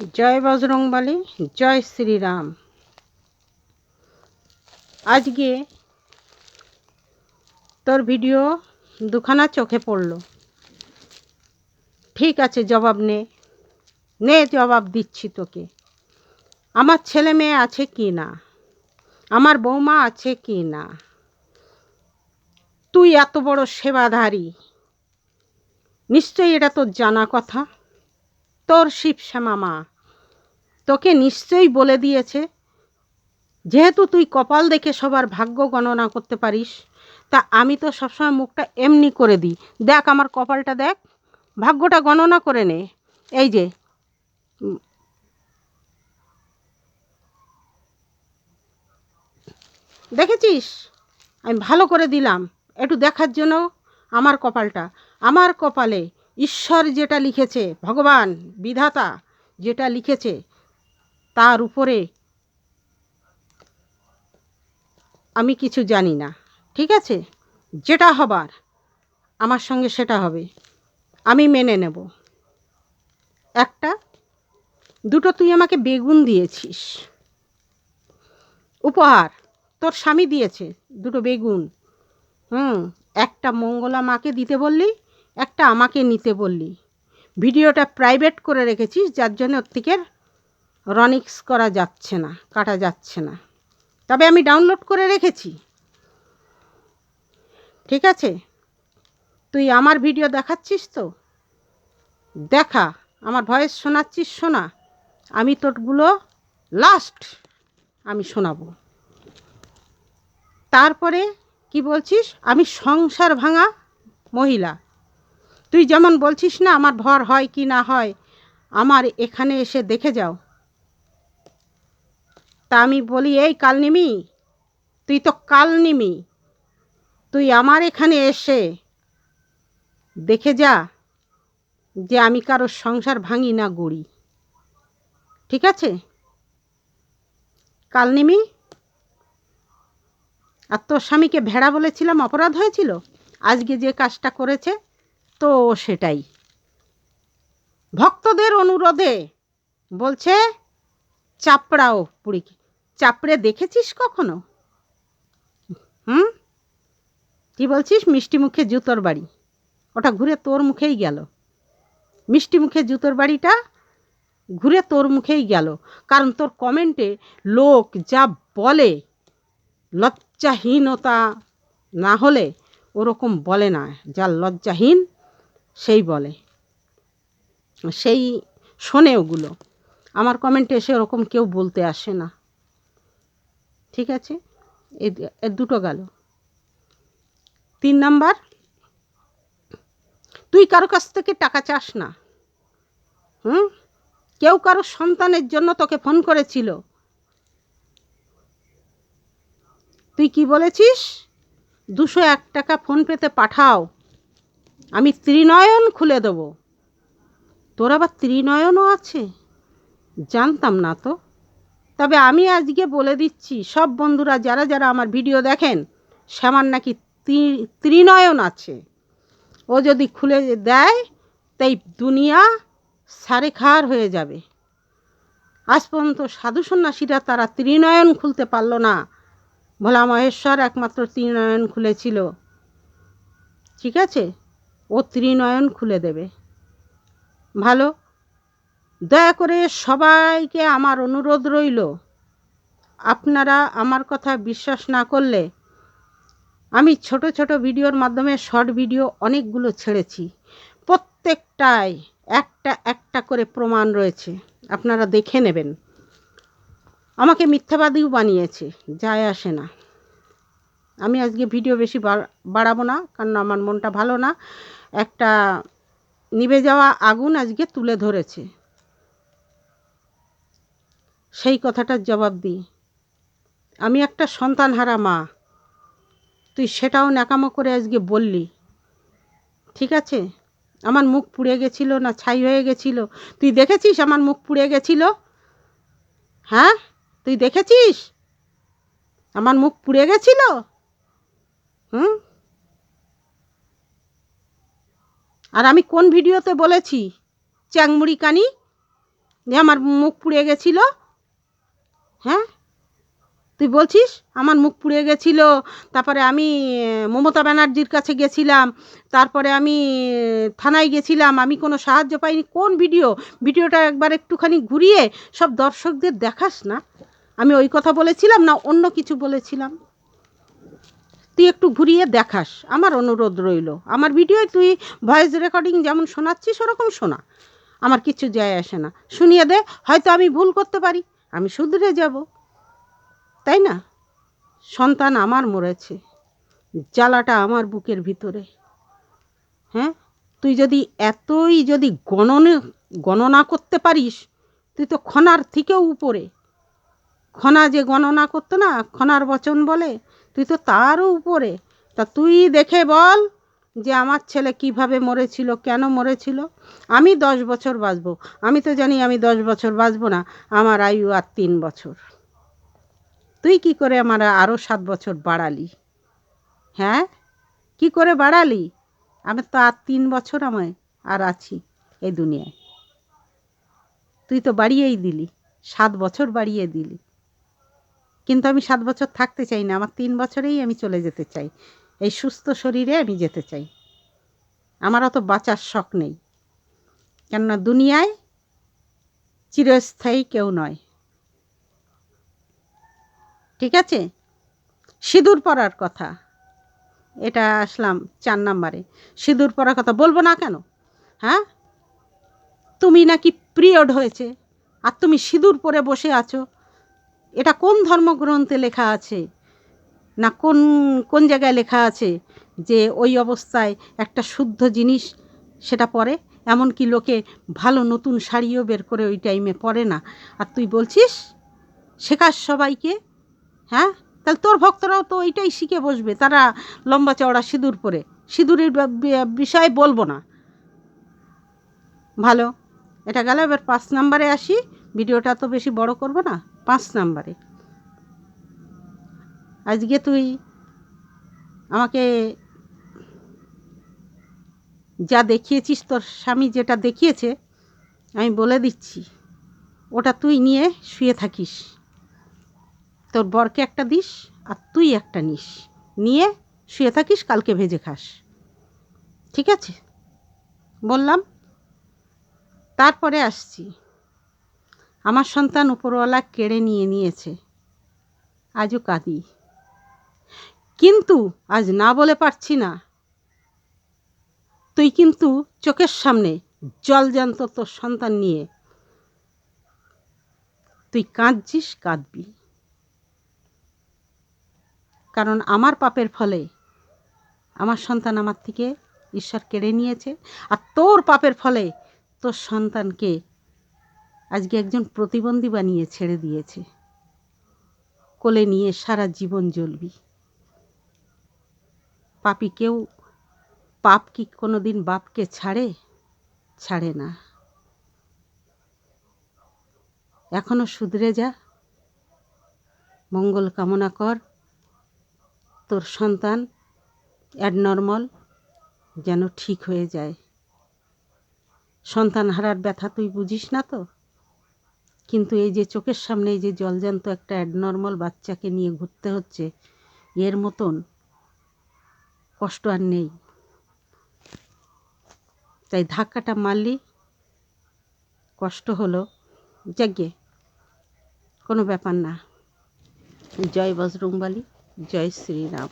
জয় বজরংবলী, জয় শ্রীরাম। আজকে তোর ভিডিও দুখানা চোখে পড়ল। ঠিক আছে, জবাব নে। নে, জবাব দিচ্ছি তোকে। আমার ছেলে মেয়ে আছে কি না? আমার বৌমা আছে কি না? তুই এত বড় সেবাধারী। নিশ্চয়ই এটা তোর জানা কথা। তোর শিবশ্যামা মা। তোকে নিশ্চয়ই বলে দিয়েছে, যেহেতু তুই কপাল দেখে সবার ভাগ্য গণনা করতে পারিস, তা আমি তো সবসময় মুখটা এমনি করে দিই। দেখ আমার কপালটা দেখ, ভাগ্যটা গণনা করে নে। এই যে। দেখেছিস? আমি ভালো করে দিলাম, একটু দেখার জন্য আমার কপালটা। আমার কপালে ঈশ্বর যেটা লিখেছে, ভগবান, বিধাতা যেটা লিখেছে, তার উপরে আমি কিছু জানি না। ঠিক আছে? যেটা হবার, আমার সঙ্গে সেটা হবে। আমি মেনে নেব। একটা, দুটো তুই আমাকে বেগুন দিয়েছিস। উপহার, তোর স্বামী দিয়েছে দুটো বেগুন। হুম, একটা মঙ্গলা মাকে দিতে বললি একটা আমাকে নিতে বললি। ভিডিওটা প্রাইভেট করে রেখেছিস, যার জন্য ওর থেকে রনিক্স করা যাচ্ছে না, কাটা যাচ্ছে না। তবে আমি ডাউনলোড করে রেখেছি। ঠিক আছে? তুই আমার ভিডিও দেখাচ্ছিস তো? দেখা, আমার ভয়েস শোনাচ্ছিস, শোনা। আমি তোরগুলো লাস্ট আমি শোনাবো। তারপরে কি বলছিস? আমি সংসার ভাঙা মহিলা। তুই যেমন বলছিস না, আমার ভর হয় কি না হয়, আমার এখানে এসে দেখে যাও। তা আমি বলি, এই কালনিমি, তুই তো কালনিমি, তুই আমার এখানে এসে দেখে যা যে আমি কারও সংসার ভাঙি না গড়ি। ঠিক আছে? কালনিমি, আর তোর স্বামীকে ভেড়া বলেছিলাম, অপরাধ হয়েছিল? আজকে যে কাজটা করেছে তো সেটাই। ভক্তদের অনুরোধে বলছে, চাপড়াও পুরী চাপড়ে দেখেছিস কখনো? হুম? কি বলছিস? মিষ্টি মুখে জুতোর বাড়ি। ওটা ঘুরে তোর মুখেই গেল। মিষ্টি মুখে জুতোর বাড়িটা ঘুরে তোর মুখেই গেল। কারণ তোর কমেন্টে লোক যা বলে, লজ্জাহীনতা না হলে ওরকম বলে না। যা লজ্জাহীন সেই বলে। সেই শোনে ওগুলো। আমার কমেন্টে এসে ওরকম কেউ বলতে আসে না। ঠিক আছে? এ দুটো গেল। তিন নাম্বার, তুই কারও কাছ থেকে টাকা চাস না। হুম? কেউ কারও সন্তানের জন্য তোকে ফোন করেছিল। তুই কি বলেছিস? দুশো এক টাকা ফোনপেতে পাঠাও। আমি ত্রিনয়ন খুলে দেবো। তোর আবার ত্রিনয়নও আছে? জানতাম না তো। তবে আমি আজকে বলে দিচ্ছি, সব বন্ধুরা যারা যারা আমার ভিডিও দেখেন, শ্যামার নাকি ত্রি- ত্রিনয়ন আছে। ও যদি খুলে দেয়, তাই দুনিয়া সারে খার হয়ে যাবে। আজ পর্যন্ত সাধু সন্ন্যাসীরা তারা ত্রিনয়ন খুলতে পারল না। ভোলা মহেশ্বর একমাত্র ত্রিনয়ন খুলেছিল। ঠিক আছে? ও ত্রিনয়ন খুলে দেবে। ভালো? দয়া করে সবাইকে আমার অনুরোধ রইল। আপনারা আমার কথা বিশ্বাস না করলে আমি ছোট ছোট ভিডিওর মাধ্যমে শর্ট ভিডিও অনেকগুলো ছেড়েছি। প্রত্যেকটায় একটা একটা করে প্রমাণ রয়েছে। আপনারা দেখে নেবেন। আমাকে মিথ্যাবাদীও বানিয়েছে। যায় আসে না। আমি আজকে ভিডিও বেশি বাড়- বাড়াবো না, কারণ আমার মনটা ভালো না। একটা নিভে যাওয়া আগুন আজকে তুলে ধরেছে। সেই কথাটার জবাব দিই। আমি একটা সন্তানহারা মা। তুই সেটাও ন্যাকামো করে আজকে বললি। ঠিক আছে? আমার মুখ পুড়ে গেছিল না ছাই হয়ে গেছিল? তুই দেখেছিস আমার মুখ পুড়ে গেছিল? হ্যাঁ? তুই দেখেছিস? আমার মুখ পুড়ে গেছিল? হুম? আর আমি কোন ভিডিওতে বলেছি? চ্যাংমুড়ি কানি? যে আমার মুখ পুড়ে গেছিল। হ্যাঁ? তুই বলছিস? আমার মুখ পুড়ে গেছিল। তারপরে আমি মমতা ব্যানার্জির কাছে গেছিলাম। তারপরে আমি থানায় গেছিলাম। আমি কোনো সাহায্য পাইনি। কোন ভিডিও? ভিডিওটা একবার একটুখানি ঘুরিয়ে সব দর্শকদের দেখাস না। আমি ওই কথা বলেছিলাম না অন্য কিছু বলেছিলাম? তুই একটু ঘুরিয়ে দেখাস, আমার অনুরোধ রইল। আমার ভিডিও তুই ভয়েস রেকর্ডিং যেমন শোনাচ্ছিস, ওরকম শোনা। আমার কিছু যায় আসে না। শুনিয়ে দে, হয়তো আমি ভুল করতে পারি। আমি শুধরে যাব। তাই না? সন্তান আমার মরেছে। জ্বালাটা আমার বুকের ভিতরে। হ্যাঁ? তুই যদি এতই যদি গণনে, গণনা করতে পারিস, তুই তো খনার থেকেও উপরে। খনা যে গণনা করতো না, খনার বচন বলে তুই তো তারও উপরে। তা তুই দেখে বল যে আমার ছেলে কীভাবে মরেছিল, কেন মরেছিল? আমি দশ বছর বাঁচবো। আমি তো জানি আমি দশ বছর বাঁচবো না, আমার আয়ু আর তিন বছর। তুই কি করে আমার আরও সাত বছর বাড়ালি? হ্যাঁ? কি করে বাড়ালি? আমি তো আর তিন বছর আমায় আর আছি এই দুনিয়ায়। তুই তো বাড়িয়েই দিলি, সাত বছর বাড়িয়ে দিলি। কিন্তু আমি সাত বছর থাকতে চাই না, আমার তিন বছরেই আমি চলে যেতে চাই। এই সুস্থ শরীরে আমি যেতে চাই। আমার অত বাঁচার শখ নেই। কেননা দুনিয়ায় চিরস্থায়ী কেউ নয়। ঠিক আছে? সিঁদুর পরার কথা। এটা আসলাম চার নাম্বারে। সিঁদুর পরার কথা বলব না কেন? হ্যাঁ? তুমি নাকি পিরিয়ড হয়েছে, আর তুমি সিঁদুর পরে বসে আছো এটা কোন ধর্মগ্রন্থে লেখা আছে? না কোন কোন জায়গায় লেখা আছে যে ওই অবস্থায় একটা শুদ্ধ জিনিস সেটা পরে? এমনকি লোকে ভালো নতুন শাড়িও বের করে ওই টাইমে পরে না? আর তুই বলছিস, শেখাস সবাইকে? হ্যাঁ? তাহলে তোর ভক্তরাও তো ওইটাই শিখে বসবে। তারা লম্বা চওড়া সিঁদুর পরে। সিঁদুরের বিষয়ে বলব না। ভালো। এটা গেল, এবার পাঁচ নাম্বারে আসি। ভিডিওটা তো বেশি বড় করব না? পাঁচ নাম্বারে। আজকে তুই আমাকে যা দেখিয়েছিস, তোর স্বামী যেটা দেখিয়েছে, আমি বলে দিচ্ছি, ওটা তুই নিয়ে শুয়ে থাকিস। তোর বরকে একটা দিস আর তুই একটা নিস। নিয়ে শুয়ে থাকিস, কালকে ভেজে খাস। ঠিক আছে? বললাম। তারপরে আসছি। আমার সন্তান উপরওয়ালা কেড়ে নিয়ে নিয়েছে। আজও কাঁদি। কিন্তু আজ না বলে পারছি না। তুই কিন্তু চোখের সামনে জলজান্ত তোর সন্তান নিয়ে তুই কাঁদছিস, কাঁদবি। কারণ আমার পাপের ফলে আমার সন্তান আমার থেকে ঈশ্বর কেড়ে নিয়েছে আর তোর পাপের ফলে তোর সন্তানকে আজকে একজন প্রতিবন্ধী বানিয়ে ছেড়ে দিয়েছে। কোলে নিয়ে সারা জীবন জ্বলবি। পাপি কেউ পাপ কি কোনো দিন বাপকে ছাড়ে? ছাড়ে না। এখনও শুধরে যা। মঙ্গল কামনা কর। তোর সন্তান অ্যাডনর্মাল যেন ঠিক হয়ে যায়। সন্তান হারার ব্যথা তুই বুঝিস না তো? কিন্তু এই যে চোখের সামনে এই যে জলজান্ত একটা অ্যাডনর্মাল বাচ্চাকে নিয়ে ঘুরতে হচ্ছে, এর মতন কষ্ট আর নেই। তাই ধাক্কাটা মারলি, কষ্ট হলো যাকে কোনো ব্যাপার না। জয় বজরংবালী, জয় শ্রীরাম।